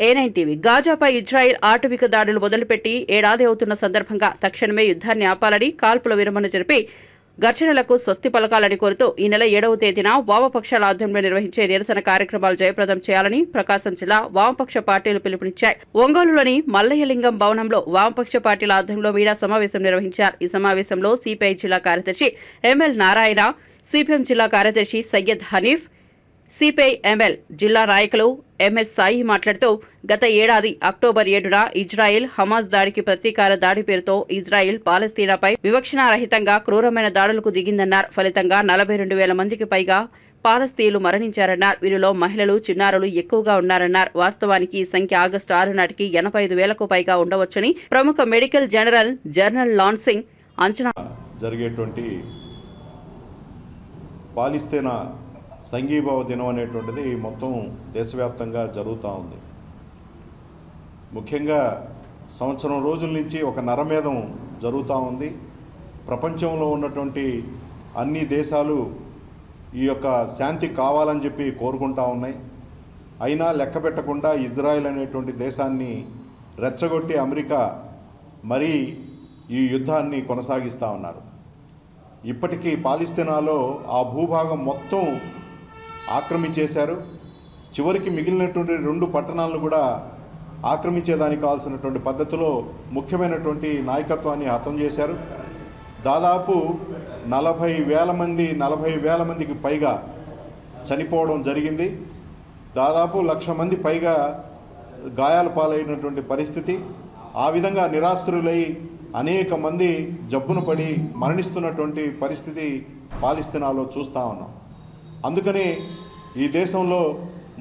Welcome TV గాజాపై Israel ఆటవిక దాడులు మొదలుపెట్టి ఏడాది అవుతున్న సందర్భంగా తక్షణమే యుద్ధాన్ని ఆపాలని కాల్పుల విరమణ జరిపి ఘర్షణలకు స్వస్తి పలకాలని కోరుతూ ఈ నెల ఏడవ తేదీన వామపక్షాల ఆధ్వర్యంలో నిర్వహించే నిరసన కార్యక్రమాలు జయప్రదం చేయాలని ప్రకాశం జిల్లా వామపక్ష పార్టీలు పిలుపునిచ్చాయి. ఒంగోలులోని మల్లయ్యలింగం భవనంలో వామపక్ష పార్టీల ఆధ్వర్యంలో మీడియా సమావేశం నిర్వహించారు. ఈ సమావేశంలో సిపిఐ జిల్లా కార్యదర్శి ఎంఎల్ నారాయణ సిపిఎం జిల్లా కార్యదర్శి సయ్యద్ హనీఫ్ సిపిఐ ఎంఎల్ జిల్లా నాయకులు ఎంఎస్ సాయి మాట్లాడుతూ గత ఏడాది అక్టోబర్ ఏడున ఇజ్రాయెల్ హమాస్ దాడికి ప్రతీకార దాడి పేరుతో ఇజ్రాయెల్ పాలస్తీనాపై వివక్షణారహితంగా క్రూరమైన దాడులకు దిగిందన్నారు. ఫలితంగా నలభై రెండు వేల మందికి పైగా పాలస్తీయులు మరణించారన్నారు. వీరిలో మహిళలు చిన్నారులు ఎక్కువగా ఉన్నారన్నారు. వాస్తవానికి ఈ సంఖ్య ఆగస్టు ఆరు నాటికి ఎనభై ఐదు వేలకు పైగా ఉండవచ్చని ప్రముఖ మెడికల్ జనరల్ జర్నల్ లాన్సింగ్ అంచనా జరిగేటువంటి పాలిస్తీనా సంఘీభావ దినం అనేటువంటిది మొత్తం దేశవ్యాప్తంగా జరుగుతూ ఉంది. ముఖ్యంగా సంవత్సరం రోజుల నుంచి ఒక నరమేధం జరుగుతూ ఉంది. ప్రపంచంలో ఉన్నటువంటి అన్ని దేశాలు ఈ యొక్క శాంతి కావాలని చెప్పి కోరుకుంటా ఉన్నాయి. అయినా లెక్క పెట్టకుండా ఇజ్రాయెల్ అనేటువంటి దేశాన్ని రెచ్చగొట్టి అమెరికా మరీ ఈ యుద్ధాన్ని కొనసాగిస్తూ ఉన్నారు. ఇప్పటికీ పాలిస్తీనాలో ఆ భూభాగం మొత్తం ఆక్రమించేశారు. చివరికి మిగిలినటువంటి రెండు పట్టణాలను కూడా ఆక్రమించేదానికి కావాల్సినటువంటి పద్ధతిలో ముఖ్యమైనటువంటి నాయకత్వాన్ని హతం చేశారు. దాదాపు నలభై వేల మంది నలభై వేల మందికి పైగా చనిపోవడం జరిగింది. దాదాపు లక్ష మంది పైగా గాయాల పాలైనటువంటి పరిస్థితి. ఆ విధంగా నిరాశ్రులై అనేక మంది జబ్బున పడి మరణిస్తున్నటువంటి పరిస్థితి పాలిస్తీనాలో చూస్తూ ఉన్నాం. అందుకని ఈ దేశంలో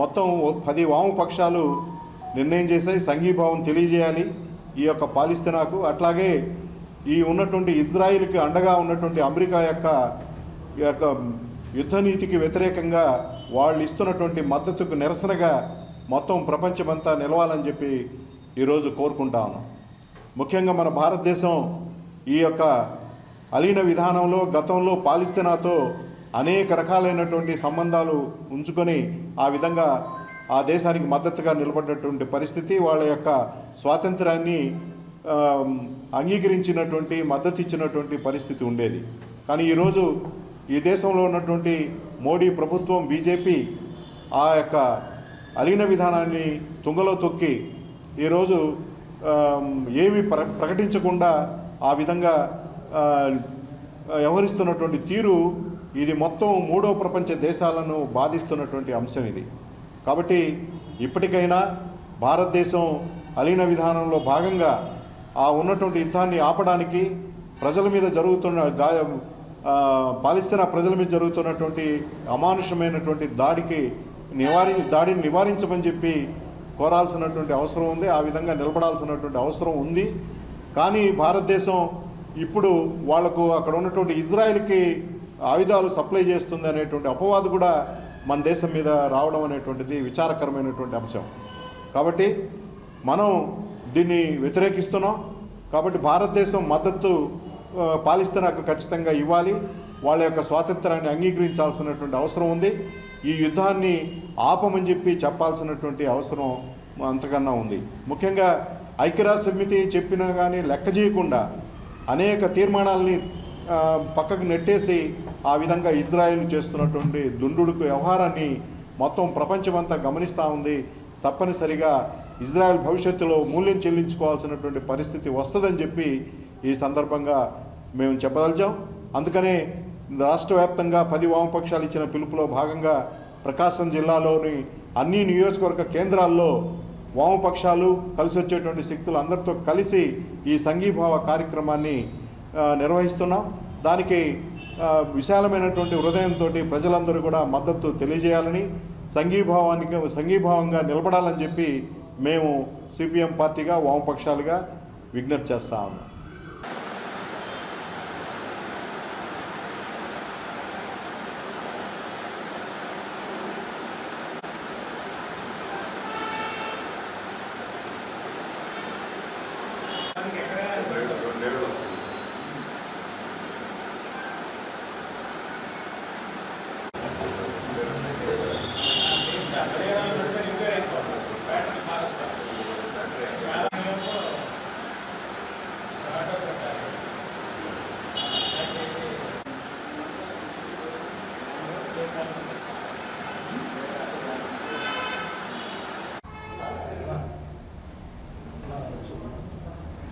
మొత్తం పది వామపక్షాలు నిర్ణయం చేశాయి సంఘీభావం తెలియజేయాలి. ఈ యొక్క పాలిస్తీనాకు అట్లాగే ఈ ఉన్నటువంటి ఇజ్రాయిల్కి అండగా ఉన్నటువంటి అమెరికా యొక్క ఈ యొక్క యుద్ధ నీతికి వ్యతిరేకంగా వాళ్ళు ఇస్తున్నటువంటి మద్దతుకు నిరసనగా మొత్తం ప్రపంచమంతా నిలవాలని చెప్పి ఈరోజు కోరుకుంటాను ముఖ్యంగా మన భారతదేశం ఈ యొక్క అలీన విధానంలో గతంలో పాలిస్తీనాతో అనేక రకాలైనటువంటి సంబంధాలు ఉంచుకొని ఆ విధంగా ఆ దేశానికి మద్దతుగా నిలబడినటువంటి పరిస్థితి వాళ్ళ యొక్క స్వాతంత్రాన్ని అంగీకరించినటువంటి మద్దతు ఇచ్చినటువంటి పరిస్థితి ఉండేది. కానీ ఈరోజు ఈ దేశంలో ఉన్నటువంటి మోడీ ప్రభుత్వం బీజేపీ ఆ యొక్క అలీన విధానాన్ని తుంగలో తొక్కి ఈరోజు ఏమి ఏమీ ప్ర ప్రకటించకుండా ఆ విధంగా వ్యవహరిస్తున్నటువంటి తీరు ఇది మొత్తం మూడో ప్రపంచ దేశాలను బాధిస్తున్నటువంటి అంశం ఇది. కాబట్టి ఇప్పటికైనా భారతదేశం అలీన విధానంలో భాగంగా ఆ ఉన్నటువంటి యుద్ధాన్ని ఆపడానికి ప్రజల మీద జరుగుతున్న గాయం ఆ, పాలిస్తీనా ప్రజల మీద జరుగుతున్నటువంటి అమానుషమైనటువంటి దాడికి నివారి దాడిని నివారించమని చెప్పి కోరాల్సినటువంటి అవసరం ఉంది. ఆ విధంగా నిలబడాల్సినటువంటి అవసరం ఉంది. కానీ భారతదేశం ఇప్పుడు వాళ్ళకు అక్కడ ఉన్నటువంటి ఇజ్రాయెల్కి ఆయుధాలు సప్లై చేస్తుంది అనేటువంటి అపవాదు కూడా మన దేశం మీద రావడం అనేటువంటిది విచారకరమైనటువంటి అంశం. కాబట్టి మనం దీన్ని వ్యతిరేకిస్తున్నాం. కాబట్టి భారతదేశం మద్దతు ఆ, పాలిస్తీనాకు ఖచ్చితంగా ఇవ్వాలి. వాళ్ళ యొక్క స్వాతంత్రాన్ని అంగీకరించాల్సినటువంటి అవసరం ఉంది. ఈ యుద్ధాన్ని ఆపమని చెప్పి చెప్పాల్సినటువంటి అవసరం అంతకన్నా ఉంది. ముఖ్యంగా ఐక్యరాజ్య సమితి చెప్పినా కానీ లెక్క చేయకుండా అనేక తీర్మానాలని పక్కకు నెట్టేసి ఆ విధంగా ఇజ్రాయెల్ చేస్తున్నటువంటి దుండుడుకు వ్యవహారాన్ని మొత్తం ప్రపంచమంతా గమనిస్తూ ఉంది. తప్పనిసరిగా ఇజ్రాయెల్ భవిష్యత్తులో మూల్యం చెల్లించుకోవాల్సినటువంటి పరిస్థితి వస్తుందని చెప్పి ఈ సందర్భంగా మేము చెప్పదలిచాం. అందుకనే రాష్ట్ర వ్యాప్తంగా పది వామపక్షాలు ఇచ్చిన పిలుపులో భాగంగా ప్రకాశం జిల్లాలోని అన్ని నియోజకవర్గ కేంద్రాల్లో వామపక్షాలు కలిసి వచ్చేటువంటి శక్తులు అందరితో కలిసి ఈ సంఘీభావ కార్యక్రమాన్ని నిర్వహిస్తున్నాం. దానికి విశాలమైనటువంటి హృదయంతో ప్రజలందరూ కూడా మద్దతు తెలియజేయాలని సంఘీభావానికి సంఘీభావంగా నిలబడాలని చెప్పి మేము సిపిఎం పార్టీగా వామపక్షాలుగా విజ్ఞప్తి చేస్తా ఉన్నాం. అక్కడ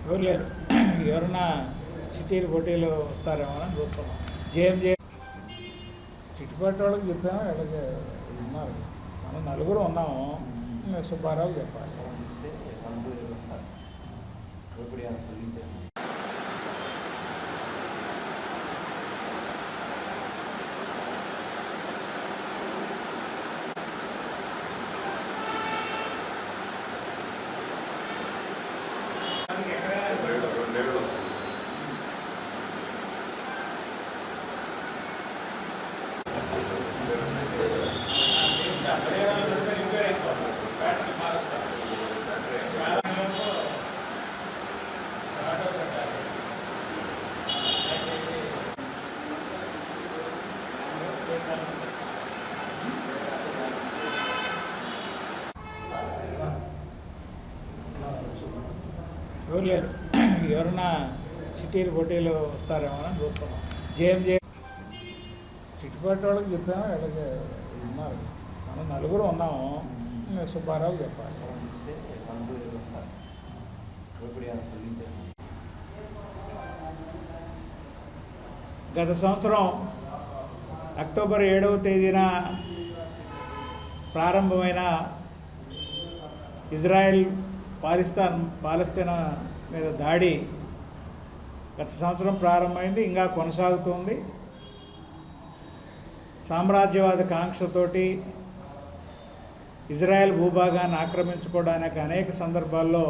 ఎవరు లేరు. ఎవరన్నా సిటీలు పోటీలు వస్తారేమో అని చూస్తున్నాం. జేఎంజే చిట్టుపట్టి వాళ్ళకి చెప్పాము వాళ్ళకి ఉన్నారు. మనం నలుగురు ఉన్నాము. సుబ్బారావు చెప్పాలి. లేరు ఎవరన్నా సిటీలు పోటీలు వస్తారేమో అని చూస్తున్నాం. జేఎంజే చిట్టుపట్టి వాళ్ళకి చెప్పాము వీళ్ళకి ఉన్నారు. మనం నలుగురు ఉన్నాము. సుబ్బారావు చెప్పాలి. గత సంవత్సరం అక్టోబర్ ఏడవ తేదీన ప్రారంభమైన ఇజ్రాయెల్ పాలిస్తాన్ పాలస్తీనా మీద దాడి గత సంవత్సరం ప్రారంభమైంది ఇంకా కొనసాగుతుంది. సామ్రాజ్యవాద కాంక్షతోటి ఇజ్రాయెల్ భూభాగాన్ని ఆక్రమించుకోవడానికి అనేక సందర్భాల్లో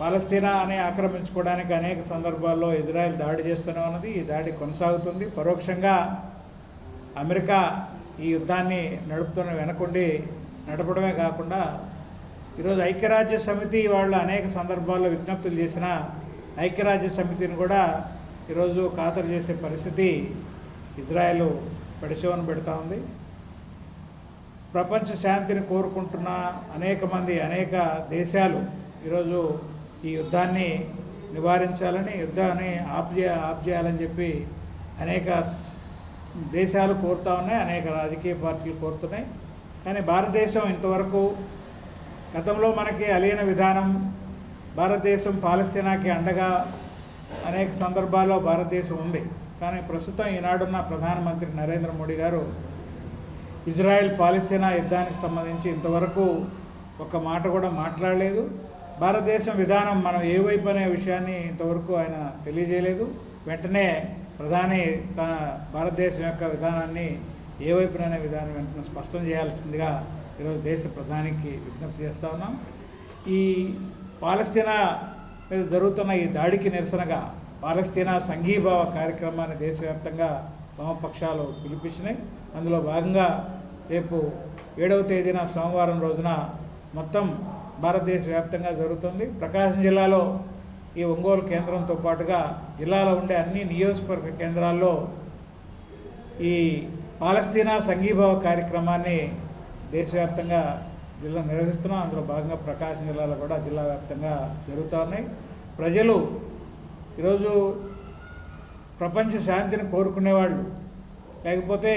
పాలస్తీనా అని ఆక్రమించుకోవడానికి అనేక సందర్భాల్లో ఇజ్రాయెల్ దాడి చేస్తూనే ఉన్నది. ఈ దాడి కొనసాగుతుంది. పరోక్షంగా అమెరికా ఈ యుద్ధాన్ని నడుపుతున్న వెనకుండి నడపడమే కాకుండా ఈరోజు ఐక్యరాజ్య సమితి వాళ్ళు అనేక సందర్భాల్లో విజ్ఞప్తులు చేసిన ఐక్యరాజ్య సమితిని కూడా ఈరోజు ఖాతరు చేసే పరిస్థితి ఇజ్రాయెల్ పెడచవన పెడతా ఉంది. ప్రపంచ శాంతిని కోరుకుంటున్న అనేక మంది అనేక దేశాలు ఈరోజు ఈ యుద్ధాన్ని నివారించాలని యుద్ధాన్ని ఆప్జే ఆప్జేయాలని ఆప్ చేయాలని చెప్పి అనేక దేశాలు కోరుతా ఉన్నాయి అనేక రాజకీయ పార్టీలు కోరుతున్నాయి. కానీ భారతదేశం ఇంతవరకు గతంలో మనకి అలీన విధానం భారతదేశం పాలస్తీనాకి అండగా అనేక సందర్భాల్లో భారతదేశం ఉంది. కానీ ప్రస్తుతం ఈనాడున్న ప్రధానమంత్రి నరేంద్ర మోడీ గారు ఇజ్రాయెల్ పాలస్తీనా యుద్ధానికి సంబంధించి ఇంతవరకు ఒక మాట కూడా మాట్లాడలేదు. భారతదేశం విధానం మనం ఏ వైపు అనే విషయాన్ని ఇంతవరకు ఆయన తెలియజేయలేదు. వెంటనే ప్రధాని తన భారతదేశం యొక్క విధానాన్ని ఏ వైపునైనా విధానం వెంటనే స్పష్టం చేయాల్సిందిగా ఈరోజు దేశ ప్రధానికి విజ్ఞప్తి చేస్తా ఉన్నాం. ఈ పాలస్తీనా మీద జరుగుతున్న ఈ దాడికి నిరసనగా పాలస్తీనా సంఘీభావ కార్యక్రమాన్ని దేశవ్యాప్తంగా వామపక్షాలు పిలిపించినాయి. అందులో భాగంగా రేపు ఏడవ తేదీన సోమవారం రోజున మొత్తం భారతదేశ వ్యాప్తంగా జరుగుతుంది. ప్రకాశం జిల్లాలో ఈ ఒంగోలు కేంద్రంతో పాటుగా జిల్లాలో ఉండే అన్ని నియోజకవర్గ కేంద్రాల్లో ఈ పాలస్తీనా సంఘీభావ కార్యక్రమాన్ని దేశవ్యాప్తంగా జిల్లా నిర్వహిస్తున్నాం. అందులో భాగంగా ప్రకాశం జిల్లాలో కూడా జిల్లా వ్యాప్తంగా జరుగుతూ ఉన్నాయి. ప్రజలు ఈరోజు ప్రపంచ శాంతిని కోరుకునేవాళ్ళు. లేకపోతే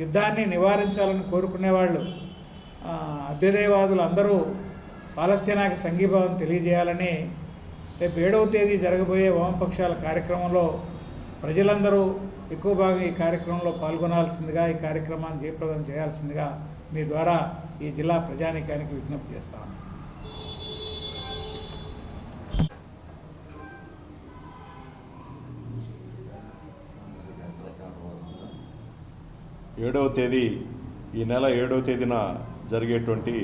యుద్ధాన్ని నివారించాలని కోరుకునేవాళ్ళు. అభ్యుదయవాదులు అందరూ పాలస్తీనాకి సంఘీభావం తెలియజేయాలని రేపు ఏడవ తేదీ జరగబోయే వామపక్షాల కార్యక్రమంలో ప్రజలందరూ ఎక్కువ భాగం ఈ కార్యక్రమంలో పాల్గొనాల్సిందిగా ఈ కార్యక్రమాన్ని జయప్రదం చేయాల్సిందిగా మీ ద్వారా ఈ జిల్లా ప్రజానీకానికి విజ్ఞప్తి చేస్తాను ఏడవ తేదీ ఈ నెల ఏడవ తేదీన జరిగేటువంటి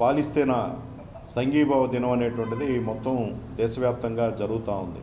పాలిస్తేన సంఘీభావ దినం అనేటువంటిది మొత్తం దేశవ్యాప్తంగా జరుగుతూ ఉంది.